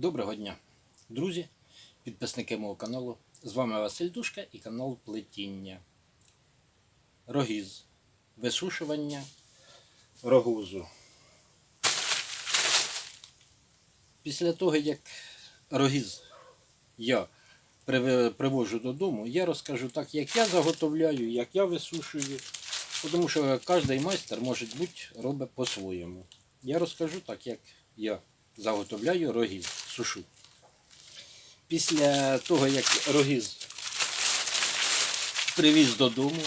Доброго дня, друзі, підписники мого каналу. З вами Василь Душка і канал Плетіння. Рогіз. Висушування рогузу. Після того, як рогіз я привожу додому, я розкажу так, як я заготовляю, як я висушую. Тому що кожен майстер, може бути, робить по-своєму. Я розкажу так, як я заготовляю рогіз, сушу. Після того, як рогіз привіз додому,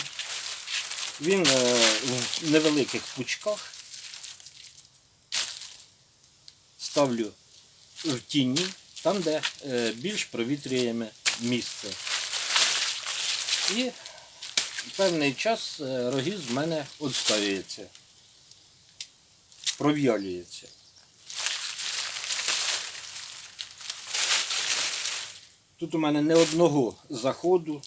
він е, в невеликих пучках ставлю в тіні, там, де е, більш провітрюєме місце. І певний час е, рогіз в мене відставюється, пров'ялюється. Тут у мене не одного заходу.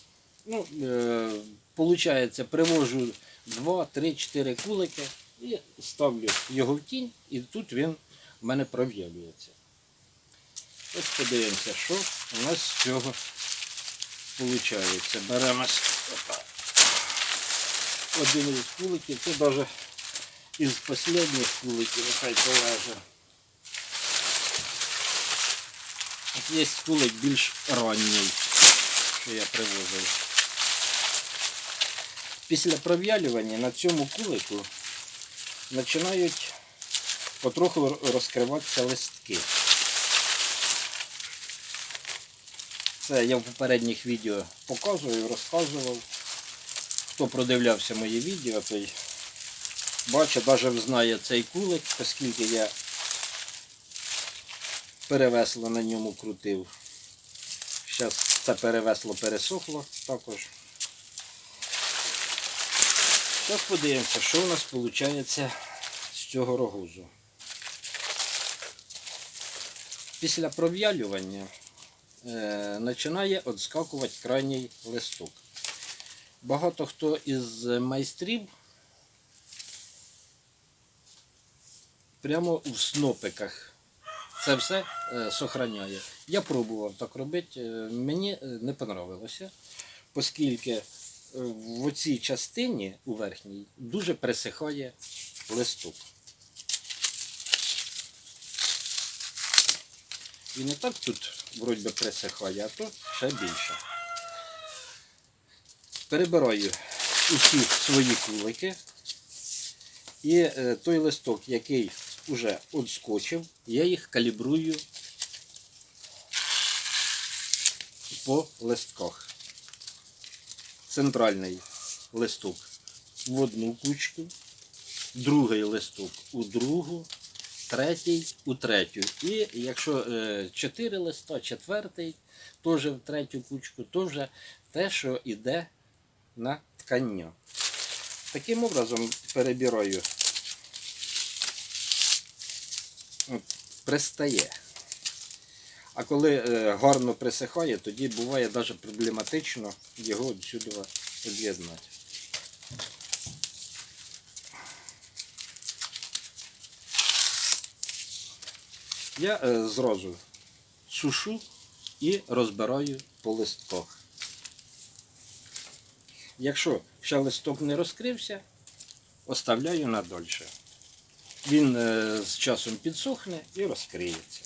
Ну, е, получається, привожу 2, 3, 4 кулики і ставлю його в тінь, і тут він в мене пров'ялюється. Ось подивимося, що у нас з цього виходить. Беремо один із куликів, це навіть із останніх куликів, нехай полежить. От є кулик більш ранній, що я привозив. Після пров'ялювання на цьому кулику починають потроху розкриватися листки. Це я в попередніх відео показував, розказував. Хто продивлявся моє відео, той бачить, навіть знає цей кулик, оскільки я перевесло на ньому крутив. Зараз це перевесло пересохло також. Зараз подивимося, що у нас виходить з цього рогузу. Після пров'ялювання е, починає відскакувати крайній листок. Багато хто із майстрів прямо в снопиках це все сохраняє. Я пробував так робити, е, мені е, не понравилося, оскільки е, в цій частині у верхній дуже пересихає листок. І не так тут вроді би присихає, а тут ще більше. Перебираю усі свої кулики. І той листок, який вже відскочив, я їх калібрую по листках. Центральний листок в одну кучку, другий листок у другу, третій у третю. І якщо е, чотири листа, четвертий теж в третю кучку, то вже те, що йде на ткання. Таким образом перебираю от, пристає. А коли е, гарно присихає, тоді буває навіть проблематично його відсюди об'єднати. Я е, зразу сушу і розбираю по листках. Якщо ще листок не розкрився, оставляю надольше. Він е, з часом підсохне і розкриється.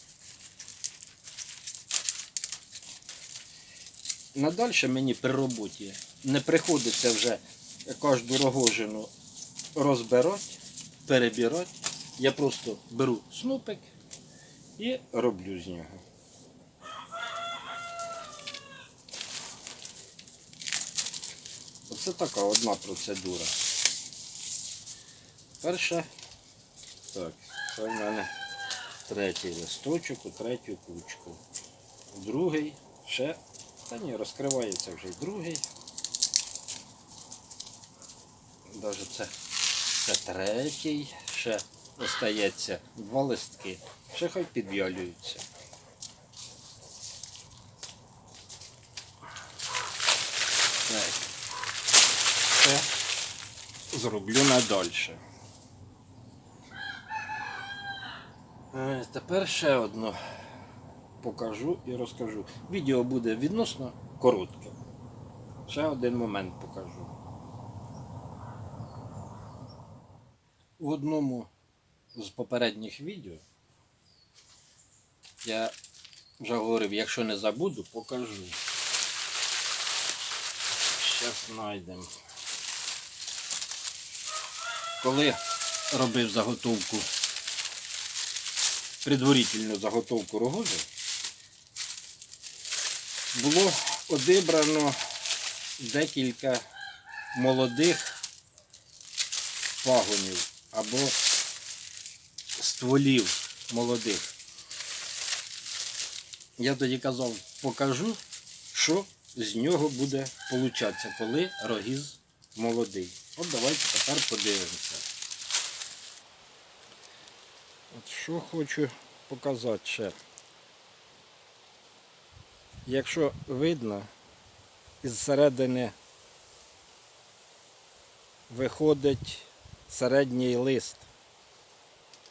Надальше мені при роботі не приходиться вже кожну рогожину розбирати, перебирати. Я просто беру снупик і роблю з нього. Оце така одна процедура. Перша, так, це в мене третій листочок у третю кучку. Другий ще, та ні, розкривається вже й другий. Даже це, це третій, ще остається два листки. Ще хай підв'ялюються. Так. Це зроблю надальше. Е, Тепер ще одну покажу і розкажу. Відео буде відносно коротке. Ще один момент покажу. В одному з попередніх відео я вже говорив, якщо не забуду, покажу. Зараз знайдемо. Коли робив заготовку, предварительну заготовку рогозу, було одибрано декілька молодих пагонів або стволів молодих. Я тоді казав, покажу, що з нього буде получатися, коли рогіз молодий. От давайте тепер подивимося. От що хочу показати ще. Якщо видно, із середини виходить середній лист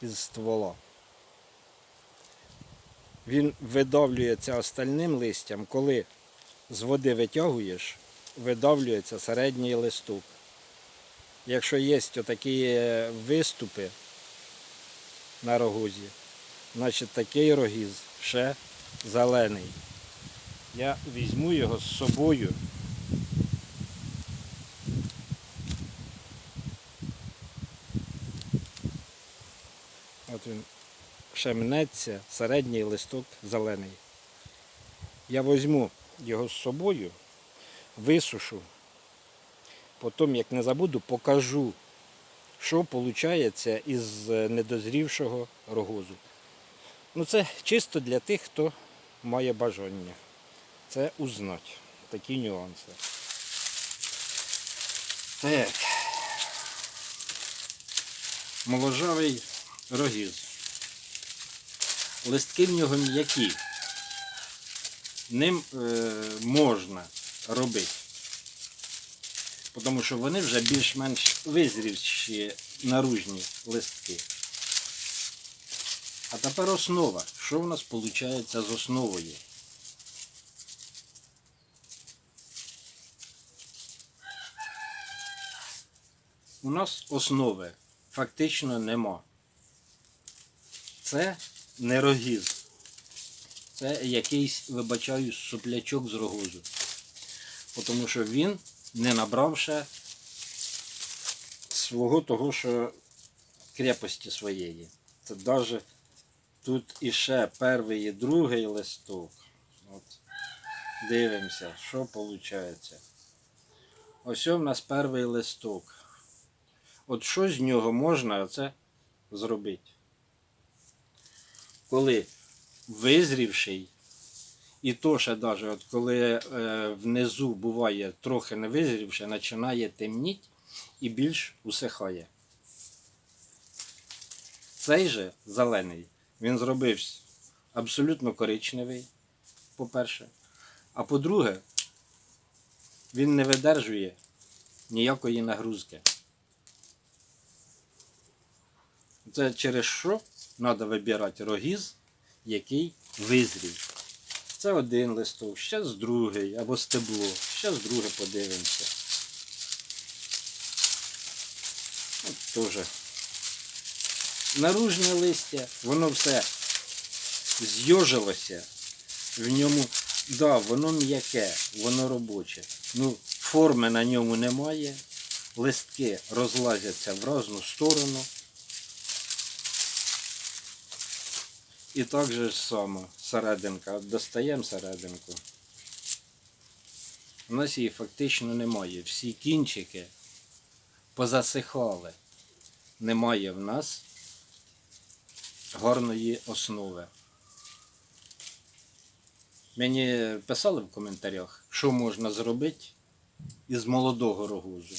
із ствола. Він видавлюється остальним листям, коли з води витягуєш, видавлюється середній листок. Якщо є отакі е, виступи на рогозі, значить такий рогіз ще зелений. Я візьму його з собою. От він ще мнеться, середній листок зелений. Я візьму його з собою, висушу, потім, як не забуду, покажу, що виходить із е, недозрівшого рогозу. Ну це чисто для тих, хто має бажання. Це узнать. Такі нюанси. Так. Моложавий рогіз. Листки в нього м'які. Ним е, можна робити. Тому що вони вже більш-менш визрівші наружні листки. А тепер основа. Що в нас виходить з основою? У нас основи фактично нема. Це не рогіз. Це якийсь, вибачаю, суплячок з рогозу. Тому що він не набрав ще свого того, що крепості своєї. Це навіть тут іще перший і другий листок. От. Дивимося, що виходить. Ось у нас перший листок. От що з нього можна це зробити? Коли визрівший, і то ще навіть, от коли е, внизу буває трохи не визрівши, починає темніть і більш усихає. Цей же зелений, він зробився абсолютно коричневий, по-перше. А по-друге, він не видержує ніякої нагрузки. Це через що треба вибирати рогіз, який визрів. Це один листок, ще з другий, або стебло, ще з друге подивимося. От теж. Наружне листя, воно все зйожилося. В ньому, да, воно м'яке, воно робоче. Ну, форми на ньому немає. Листки розлазяться в різну сторону. І так же ж само серединка. Достаємо серединку. У нас її фактично немає. Всі кінчики позасихали. Немає в нас гарної основи. Мені писали в коментарях, що можна зробити із молодого рогозу.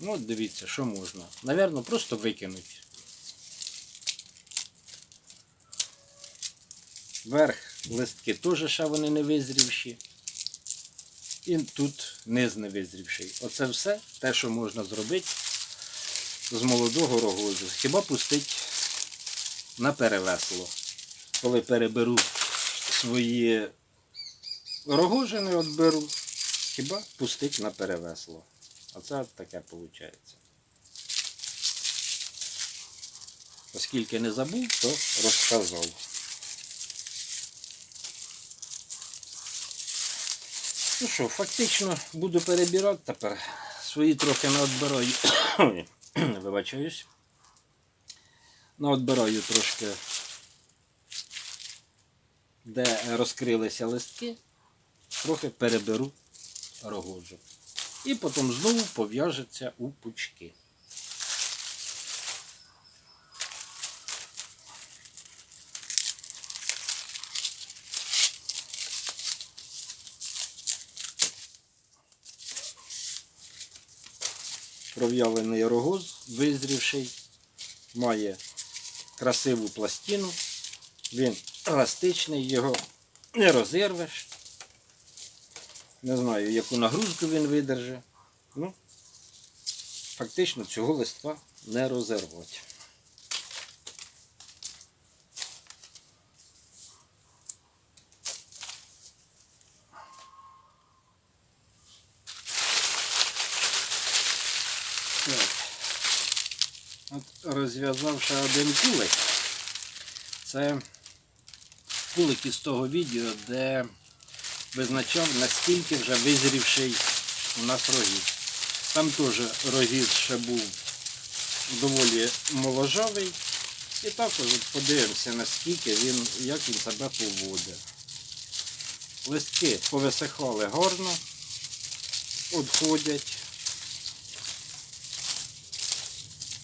Ну, от дивіться, що можна. Навірно, просто викинути. Верх листки теж ще вони не визрівші. І тут низ не визрівший. Оце все те, що можна зробити з молодого рогозу. Хіба пустить на перевесло. Коли переберу свої рогожини от беру, хіба пустить на перевесло. Оце таке виходить. Оскільки не забув, то розказав. Ну що, фактично буду перебирати тепер. Свої трохи наотбираю. Вибачаюсь. Наотбираю трошки, де розкрилися листки, трохи переберу рогожу. І потім знову пов'яжеться у пучки. Пров'ялений рогоз, визрівший, має красиву пластину. Він еластичний, його не розірвеш. Не знаю, яку нагрузку він видержить. Ну, фактично цього листва не розірвати. Так. Розв'язавши один кулик. Це кулик із того відео, де визначав, наскільки вже визрівший у нас рогіз. Там теж рогіз ще був доволі моложавий. І також подивимося, наскільки він, як він себе поводить. Листки повисихали гарно, відходять.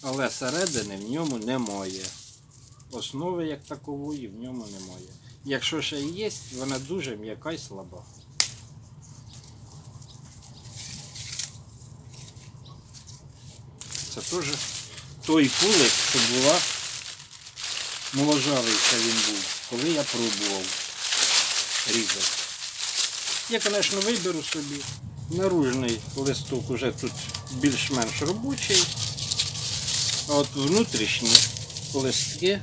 Але середини в ньому немає. Основи як такової в ньому немає. Якщо ще є, вона дуже м'яка і слаба. Це теж той кулик, що була моложавий ще він був, коли я пробував різати. Я, звісно, виберу собі. Наружний листок уже тут більш-менш робочий. А от внутрішні листки,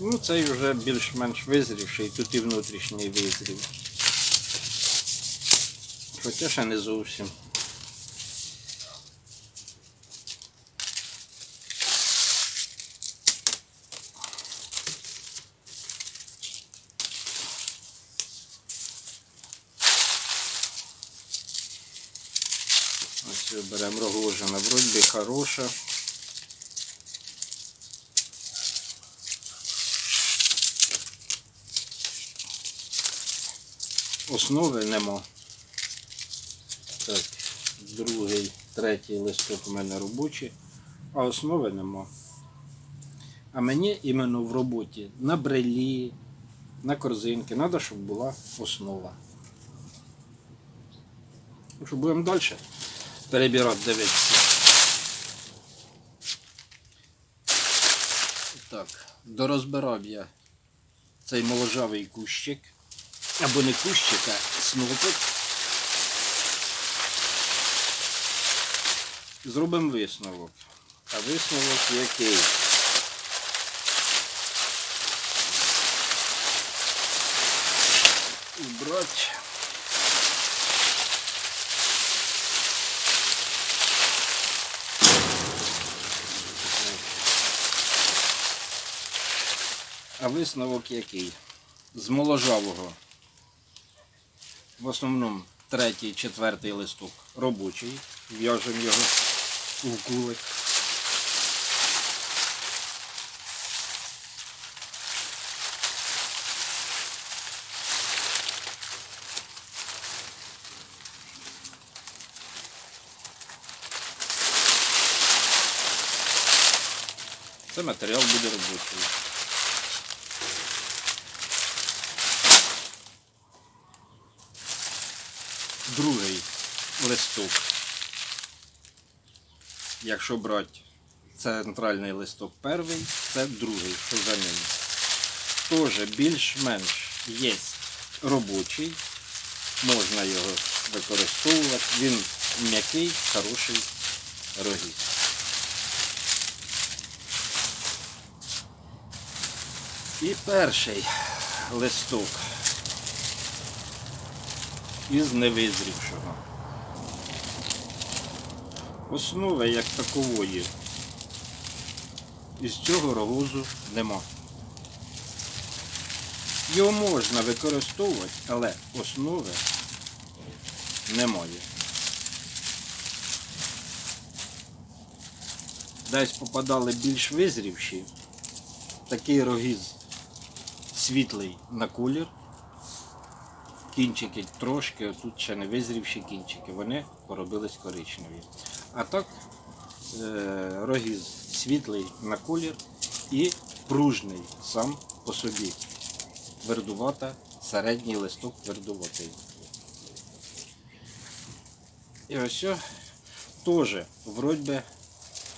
ну цей вже більш-менш визрівший, тут і внутрішній визрів. Хоча ще не зовсім. Ось беремо рогожина, вроді хороша. Основи нема. Так, другий, третій листок у мене робочий, а основи нема. А мені іменно в роботі на брелі, на корзинки, треба, щоб була основа. Що, будемо далі перебирати, дивитися. Так, дорозбирав я цей моложавий кущик. Або не кущик, а снопик. Зробимо висновок. А висновок який? Убрать. А висновок який? З моложавого. В основному третій, четвертий листок робочий. В'яжемо його в кулик. Це матеріал буде робочий. Другий листок. Якщо брати центральний листок перший, це другий, що за ним. Теж більш-менш є робочий, можна його використовувати. Він м'який, хороший рогіз. І перший листок із невизрівшого. Основи як такової із цього рогозу нема. Його можна використовувати, але основи немає. Десь попадали більш визрівші, такий рогіз світлий на колір. Кінчики трошки, тут ще не визрівші кінчики, вони поробились коричневі. А так е, рогіз світлий на колір і пружний сам по собі. Твердувата, середній листок твердуватий. І ось теж вроді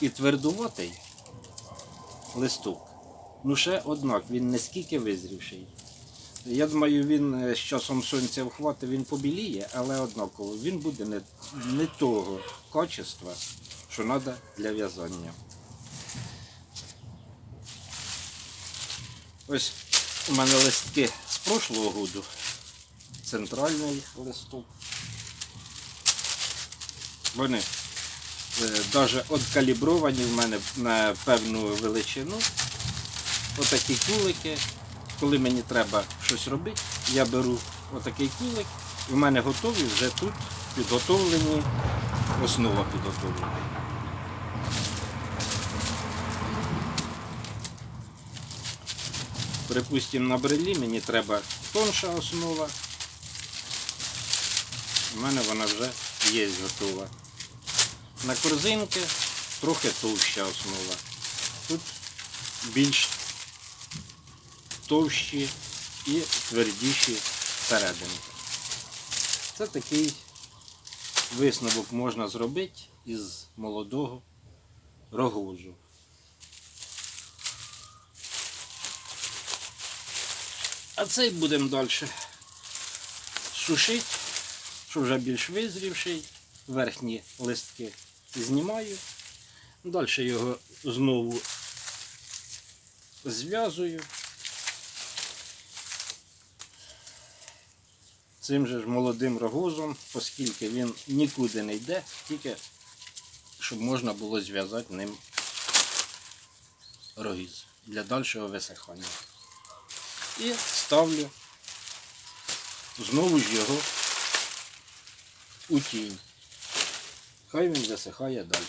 і твердуватий листок. Ну ще однак він не скільки визрівший. Я думаю, він е, з часом сонця вхватить, він побіліє, але однаково він буде не, не того качества, що треба для в'язання. Ось у мене листки з прошлого году. Центральний листок. Вони навіть откалібровані в мене на певну величину. Отакі кулики. Коли мені треба щось робити, я беру отакий кулик, і в мене готові вже тут підготовлені, основа підготовлена. Припустимо, на брелі мені треба тонша основа. У мене вона вже є готова. На корзинки трохи товща основа. Тут більш товщі і твердіші серединки. Це такий висновок можна зробити із молодого рогозу. А цей будемо далі сушити, що вже більш визрівший. Верхні листки знімаю. Далі його знову зв'язую. Цим же ж молодим рогозом, оскільки він нікуди не йде, тільки щоб можна було зв'язати ним рогіз для дальшого висихання. І ставлю знову ж його у тінь. Хай він висихає далі.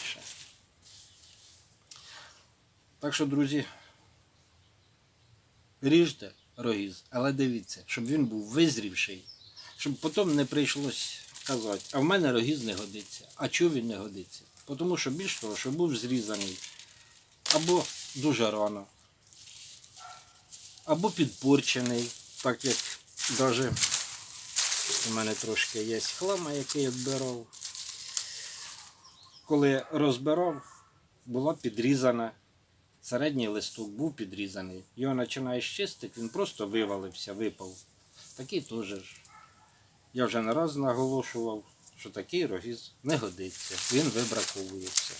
Так що, друзі, ріжте рогіз, але дивіться, щоб він був визрівший, щоб потім не прийшлось казати, а в мене рогіз не годиться. А чого він не годиться? Тому що більш того, що був зрізаний або дуже рано, або підпорчений, так як навіть у мене трошки є хлама, який я відбирав. Коли розбирав, була підрізана. Середній листок був підрізаний. Його починаєш чистити, він просто вивалився, випав. Такий теж. Я вже не раз наголошував, що такий рогіз не годиться. Він вибраковується.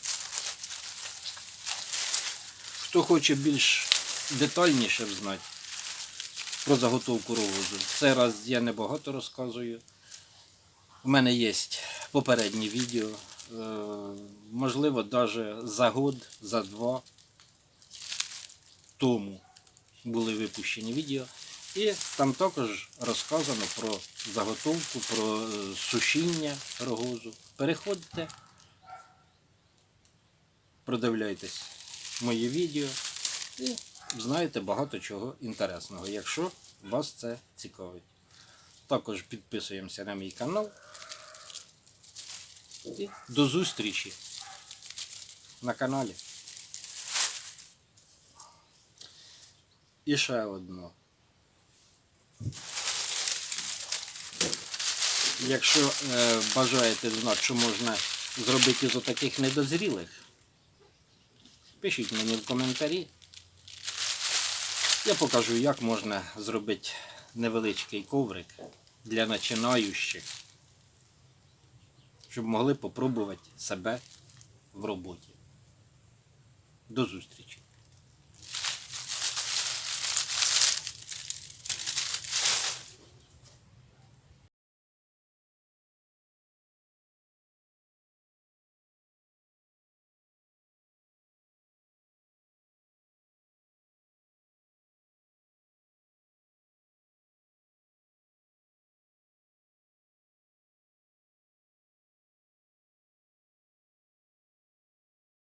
Хто хоче більш детальніше знати про заготовку рогозу, в цей раз я небагато розказую. У мене є попередні відео. Е, Можливо, навіть за год, за два тому були випущені відео. І там також розказано про заготовку, про е, сушіння рогозу. Переходьте, продивляйтесь моє відео і знаєте багато чого інтересного, якщо вас це цікавить. Також підписуємося на мій канал. І до зустрічі на каналі. І ще одно. Якщо е, бажаєте знати, що можна зробити із отаких недозрілих, пишіть мені в коментарі. Я покажу, як можна зробити невеличкий коврик для починаючих, щоб могли попробувати себе в роботі. До зустрічі!